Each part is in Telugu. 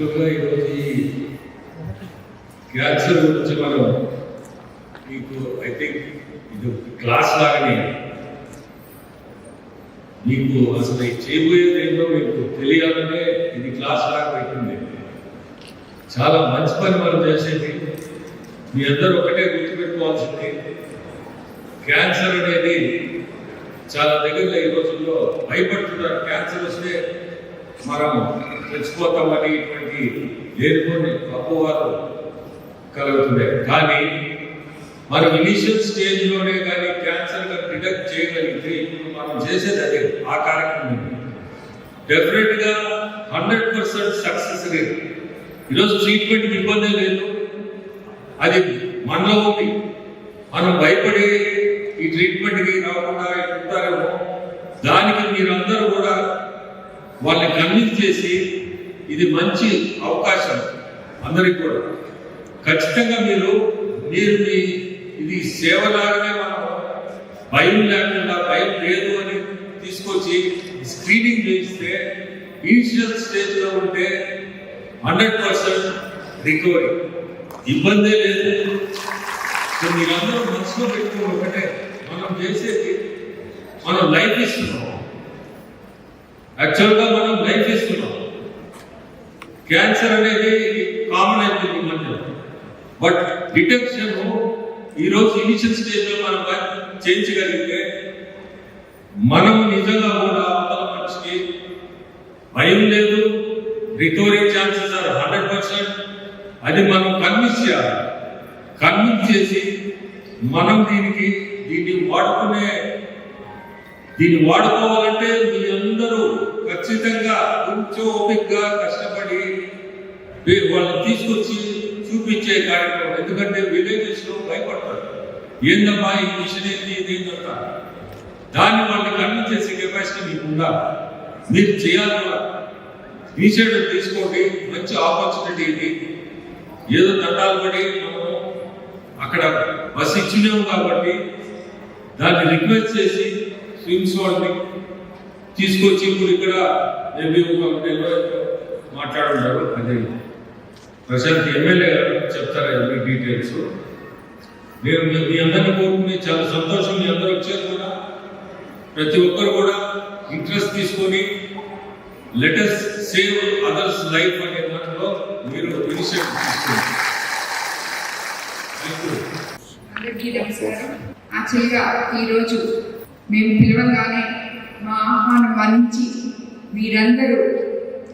ముఖ్యంగా ఈరోజు ఈ క్యాన్సర్ గురించి మనం మీకు ఐ థింక్ ఇది క్లాస్ లాగానే మీకు అసలు చేయబోయేది ఏంటో మీకు తెలియాలనే ఇది క్లాస్ లాగా పెట్టింది. చాలా మంచి పని మనం చేసేది. మీ అందరూ ఒకటే గుర్తుపెట్టుకోవాల్సింది. క్యాన్సర్ అనేది చాలా దగ్గరలో ఈ రోజుల్లో భయపడుతున్నారు క్యాన్సర్ వస్తే మనం చచ్చిపోతామని ఇటువంటి లేనిపోని అపోవాలు కలుగుతున్నాయి కానీ మనం ఇనిషియల్ స్టేజ్లోనే కానీ క్యాన్సర్ డిటెక్ట్ చేయగలిగితే ఇప్పుడు మనం చేసేది అదే ఆ కార్యక్రమం. డెఫినెట్గా హండ్రెడ్ పర్సెంట్ సక్సెస్ రేట్ ఈరోజు ట్రీట్మెంట్ ఇబ్బంది లేదు. అది మనలో ఉంది. మనం భయపడి ఈ ట్రీట్మెంట్కి రాకుండా ఉంటారేమో దానికి మీరందరూ కూడా వాళ్ళని కన్విన్స్ చేసి ఇది మంచి అవకాశం అందరికి కూడా. ఖచ్చితంగా మీరు మీరు మీ ఇది సేవలాగానే మనం భయం లేకుండా భయం లేదు అని తీసుకొచ్చి స్క్రీనింగ్ చేయిస్తే ఇనిషియల్ స్టేజ్లో ఉంటే హండ్రెడ్ పర్సెంట్ రికవరీ ఇబ్బందే లేదు. సో మీరందరూ మనసులో పెట్టుకోండి ఒకటే. మనం చేసేది మనం లైఫ్ ఇస్తున్నాం. యాక్చువల్గా మనం లైఫ్ ఇస్తున్నాం క్యాన్సర్ అనేది కామన్ అయిపోయింది ఈ మధ్య బట్ డిటెక్షన్ ఈరోజు ఇనిషియల్ స్టేజ్లో మనం చేయించగలిగితే మనం నిజంగా కూడా అవతల మనిషికి భయం లేదు recovery chances are hundred percent అది మనం కన్విన్స్ చేయాలి. కన్విన్స్ చేసి మనం దీనికి దీన్ని వాడుకునే దీన్ని వాడుకోవాలంటే మీ అందరూ ఖచ్చితంగా కొంచెం ఓపికగా కష్టపడి వాళ్ళని తీసుకొచ్చి చూపించే కార్యక్రమం. ఎందుకంటే విలేజెస్లో భయపడతారు. ఏందమ్మా ఈ మిషన్ ఏంది ఇది ఏందంతా దాన్ని వాళ్ళని కన్విన్స్ చేసే కెపాసిటీ మీకు ఉండాలి మీరు చేయాలి ఇనిషియేటివ్ తీసుకోండి. మంచి ఆపర్చునిటీ ఇది. ఏదో దండాలు పడి మనము అక్కడ బస్ ఇచ్చినాము కాబట్టి దాన్ని రిక్వెస్ట్ చేసి స్విమ్స్ వాళ్ళని తీసుకొచ్చి ఇప్పుడు ఇక్కడ మేబీ ఒక నెల మాట్లాడుంటారు అదే. ప్రశాంత్ ఎమ్మెల్యే గారు చెప్తారు అన్ని డీటెయిల్స్. నేను మీ- అందరిని కోరుకుని చాలా సంతోషం మీ అందరూ వచ్చారు కూడా. ప్రతి ఒక్కరు కూడా ఇంట్రెస్ట్ తీసుకొని లెటెస్ట్ సేవ్ అదర్స్ లైఫ్ అనే దాంట్లో మీరు ఇనిషియేటివ్ తీసుకోండి. యాక్చువల్గా ఈరోజు మేము పిలవగానే మా ఆహ్వానం మన్నించి మీరందరూ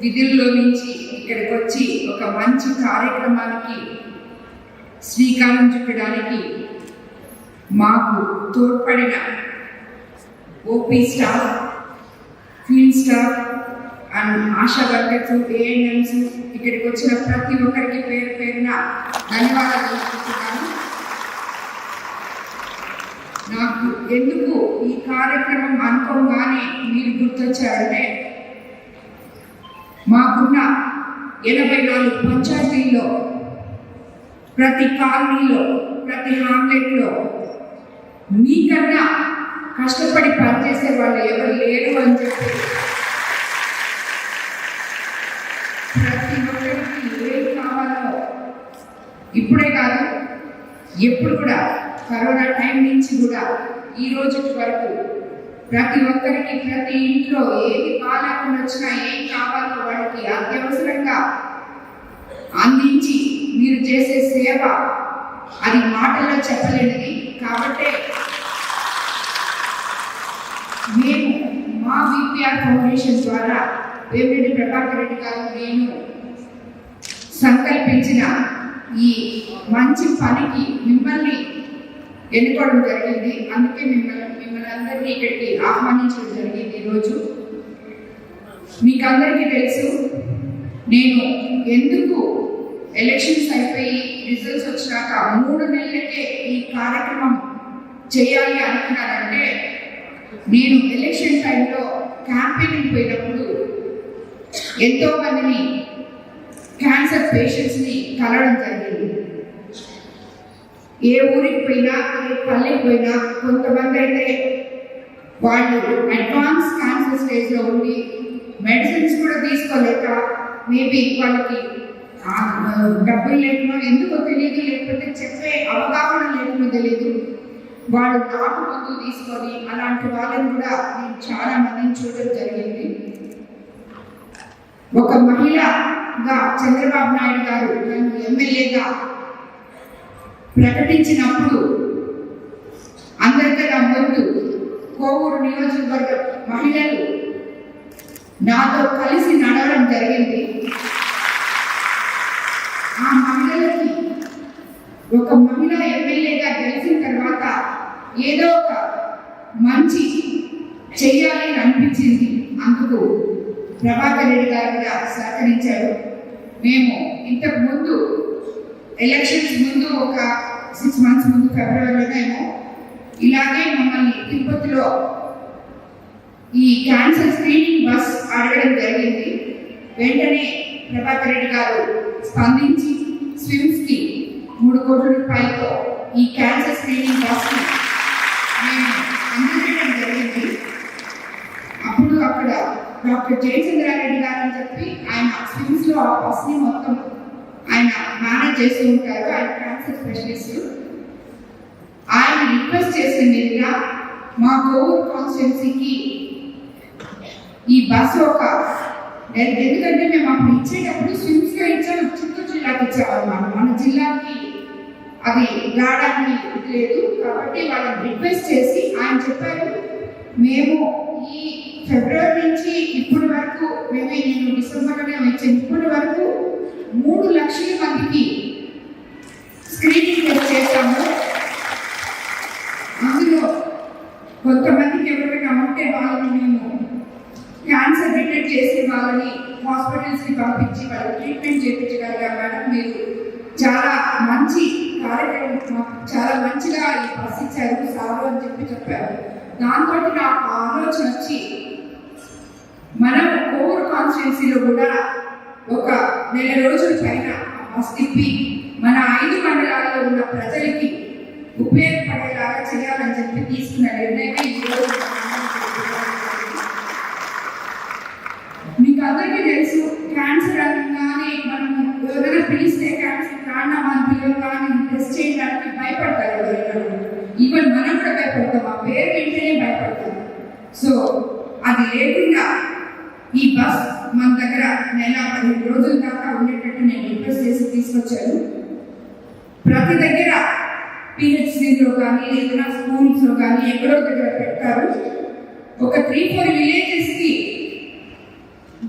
విధుల్లో నుంచి ఇక్కడికి వచ్చి ఒక మంచి కార్యక్రమానికి శ్రీకారం చుట్టడానికి మాకు తోడ్పడిన OP staff field staff and ASHA workers ANMs ఇక్కడికి వచ్చిన ప్రతి ఒక్కరికి పేరు పేరున ధన్యవాదాలు తెలుపుతున్నాను. నాకు ఎందుకు ఈ కార్యక్రమం అనుకోగానే మీరు గుర్తొచ్చారంటే మాకున్న ఎనభై నాలుగు పంచాయతీల్లో ప్రతి కాలనీలో ప్రతి హామ్లెట్లో మీకన్నా కష్టపడి పనిచేసే వాళ్ళు ఎవరు లేరు అని చెప్పి ప్రతి ఒక్కరికి ఏం కావాలో ఇప్పుడే కాదు ఎప్పుడు కూడా కరోనా టైం నుంచి కూడా ఈ రోజు వరకు ప్రతి ఒక్కరికి ప్రతి ఇంట్లో ఏది బాగాలేకుండా వచ్చినా ఏం కావాలో వాళ్ళకి అత్యవసరంగా అందించి మీరు చేసే సేవ అది మాటల్లో చెప్పలేనిది. కాబట్టే మేము మా విపిఆర్ ఫౌండేషన్ ద్వారా వేమిరెడ్డి ప్రభాకర్ రెడ్డి గారు నేను సంకల్పించిన ఈ మంచి పనికి మిమ్మల్ని ఎన్నుకోవడం జరిగింది. అందుకే మిమ్మల్ని మిమ్మల్ని అందరినీ ఇక్కడికి ఆహ్వానించడం జరిగింది ఈరోజు. మీకు అందరికీ తెలుసు నేను ఎందుకు ఎలక్షన్స్ అయిపోయి రిజల్ట్స్ వచ్చినాక మూడు నెలలకే ఈ కార్యక్రమం చేయాలి అనుకున్నానంటే నేను ఎలక్షన్ టైంలో క్యాంపెయినింగ్ పోయినప్పుడు ఎంతో మందిని క్యాన్సర్ పేషెంట్స్ని కలవడం జరిగింది. ఏ ఊరికి పోయినా ఏ పల్లెకి పోయినా కొంతమంది అయితే వాళ్ళు అడ్వాన్స్ క్యాన్సర్ స్టేజ్లో ఉండి మెడిసిన్స్ కూడా తీసుకోలేక మేబీ వాళ్ళకి డబ్బులు లేకుండా ఎందుకో తెలియదు లేకపోతే చెప్పే అవగాహన లేకుండా తెలియదు వాళ్ళు నాటు మందులు తీసుకొని అలాంటి వాళ్ళని కూడా నేను చాలా మందిని చూడడం జరిగింది. ఒక మహిళగా చంద్రబాబు నాయుడు గారు నన్ను ఎమ్మెల్యేగా ప్రకటించినప్పుడు అందరికన్నా ముందు కోవూరు నియోజకవర్గ మహిళలు నాతో కలిసి నడవడం జరిగింది. ఆ మహిళలకి ఒక మహిళ ఎమ్మెల్యేగా గెలిచిన తర్వాత ఏదో ఒక మంచి చెయ్యాలి అని అనిపించింది. అందుకు ప్రభాకర్ రెడ్డి గారు కూడా సహకరించారు. మేము ఇంతకు ముందు ఎలక్షన్స్ ముందు ఒక సిక్స్ మంత్స్ ముందు ఫిబ్రవరిలోనేమో ఇలాగే మమ్మల్ని తిరుపతిలో ఈ క్యాన్సర్ స్క్రీనింగ్ బస్ అడగడం జరిగింది. వెంటనే ప్రభాకర్ రెడ్డి గారు స్పందించి స్విమ్స్కి మూడు కోట్ల రూపాయలతో ఈ క్యాన్సర్ స్క్రీనింగ్ బస్ మేము అందజేయడం జరిగింది. అప్పుడు అక్కడ డాక్టర్ జయచంద్రారెడ్డి గారు అని చెప్పి ఆయన స్విమ్స్లో ఆ బస్ని మొత్తం మేనేజ్ చేస్తూ ఉంటారు ఆయన క్యాన్సర్ స్పెషలిస్ట్ ఆయన రిక్వెస్ట్ చేసింది ఇలా మా కోవూరు కాన్స్టిట్యున్సీకి ఈ బస్సు ఒక ఎందుకంటే మేము అప్పుడు ఇచ్చేటప్పుడు స్విమ్స్గా ఇచ్చాము చిత్తూరు జిల్లాకి ఇచ్చామన్నమాట మన జిల్లాకి అది రావడానికి లేదు కాబట్టి వాళ్ళని రిక్వెస్ట్ చేసి ఆయన చెప్పారు మేము ఈ ఫిబ్రవరి లక్షల మందికి స్క్రీనింగ్ టెస్ట్ చేశాము. అందులో కొంతమందికి ఎవరైనా ఉంటే వాళ్ళని మేము క్యాన్సర్ డిటెక్ట్ చేసి వాళ్ళని హాస్పిటల్స్కి పంపించి వాళ్ళకి ట్రీట్మెంట్ చేయించగలిగా మేడం. మీరు చాలా మంచి కార్యక్రమం చాలా మంచిగా ఈ బస్ ఇచ్చారు సారు అని చెప్పి చెప్పారు. దాంతో నాకు ఆలోచన వచ్చి మనం కోవూరు కాన్స్టిట్యున్సీలో కూడా ఒక నెల రోజుల పైన బస్ తిప్పి మన ఐదు మండలాల్లో ఉన్న ప్రజలకి ఉపయోగపడేలాగా చేయాలని చెప్పి తీసుకున్న నిర్ణయమే మీకు అందరికీ తెలుసు క్యాన్సర్ అనగానే మనం ఎవరైనా పిలిస్తే క్యాన్సర్ కారణం అని పిలవగానే టెస్ట్ చేయడానికి భయపడతారు ఎవరైనా ఈవెన్ మనం కూడా భయపడతాం ఆ పేరు వింటేనే భయపడతాం సో అది లేకుండా ఈ బస్ మన దగ్గర నెల పదిహేను రోజుల దాకా ఉండేటట్టు నేను రిక్వెస్ట్ చేసి తీసుకొచ్చాను ప్రతి దగ్గర పిహెచ్సిలో కానీ ఏదైనా స్కూల్స్లో కానీ ఎక్కడో దగ్గర పెడతారు. ఒక త్రీ ఫోర్ విలేజెస్కి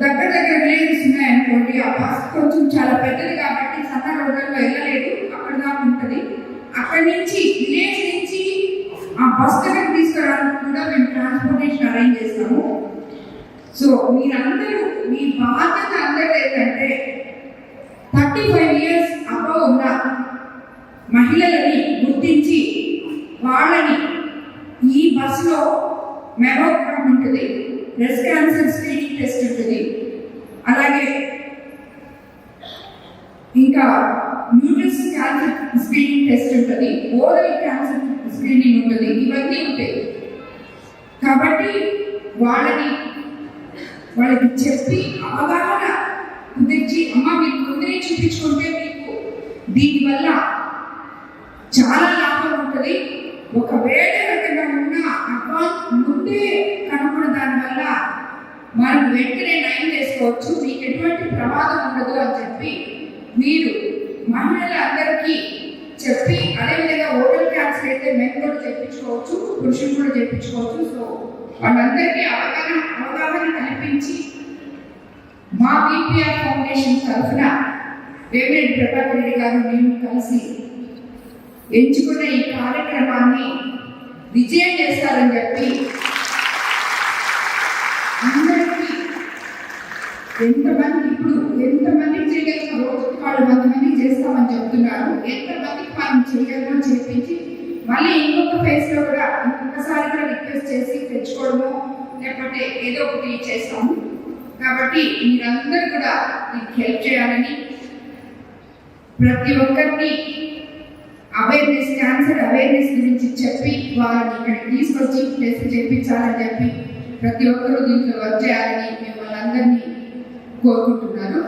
దగ్గర దగ్గర విలేజెస్ ఉన్నాయనుకోండి ఆ బస్ కొంచెం చాలా పెద్దది కాబట్టి సన్న రోడ్లలో వెళ్ళలేదు అక్కడ దాకా ఉంటుంది. అక్కడి నుంచి విలేజ్ నుంచి ఆ బస్ దగ్గర తీసుకురావడానికి కూడా మేము ట్రాన్స్పోర్టేషన్ అరేంజ్ చేస్తాము. సో మీరందరూ మీ బాధ్యత అందరూ ఏంటంటే థర్టీ ఫైవ్ ఇయర్స్ అబవ్ ఉన్న మహిళలని గుర్తించి వాళ్ళని ఈ బస్సులో మెమోగ్రామ్ ఉంటుంది. బ్రెస్ట్ క్యాన్సర్ స్క్రీనింగ్ టెస్ట్ ఉంటుంది. అలాగే ఇంకా న్యూట్రిస్ క్యాన్సర్ స్క్రీనింగ్ టెస్ట్ ఉంటుంది. ఓరల్ క్యాన్సర్ స్క్రీనింగ్ ఉంటుంది. ఇవన్నీ ఉంటాయి. కాబట్టి వాళ్ళని వాళ్ళకి చెప్పి అవగాహన కుదిర్చి అమ్మ మీకు ముందే చూపించుకుంటే మీకు దీనివల్ల చాలా లాభం ఉంటుంది. ఒకవేళ ఎక్కడైనా ఉన్న అడ్వాన్స్ ముందే కనుక్కున్న దానివల్ల మనం వెంటనే నయం చేసుకోవచ్చు. మీకు ఎటువంటి ప్రమాదం ఉండదు అని చెప్పి మీరు మహిళలందరికీ చెప్పి అదేవిధంగా ఓరల్ క్యాన్సర్ అయితే మెన్ కూడా చెప్పించుకోవచ్చు పురుషులు కూడా చెప్పించుకోవచ్చు. సో వాళ్ళందరికీ అవగాహన అవగాహన కల్పించి మా బీపీఆర్ ఫౌండేషన్ తరఫున వేమిరెడ్డి ప్రభాకర్ రెడ్డి గారు మేము కలిసి ఎంచుకున్న ఈ కార్యక్రమాన్ని విజయం చేస్తారని చెప్పి అందరికీ ఎంతమంది ఇప్పుడు ఎంతమంది చేయగలిగిన రోజుకి వాళ్ళు వంద మంది చేస్తామని చెప్తున్నారు. ఎంతమందికి మనం చేయగలమో చేపించి మళ్ళీ ఇంకొక ఫేజ్లో కూడా ఇంకొకసారి కూడా రిక్వెస్ట్ చేసి తెచ్చుకోవడము లేకపోతే ఏదో ఒకటి చేస్తాము. కాబట్టి మీరందరూ కూడా దీనికి హెల్ప్ చేయాలని ప్రతి ఒక్కరిని అవేర్నెస్ క్యాన్సర్ అవేర్నెస్ గురించి చెప్పి వాళ్ళని ఇక్కడికి తీసుకొచ్చి టెస్ట్ చేయించాలని చెప్పి ప్రతి ఒక్కరూ దీంట్లో వర్క్ చేయాలని మిమ్మల్ని అందరినీ కోరుకుంటున్నాను.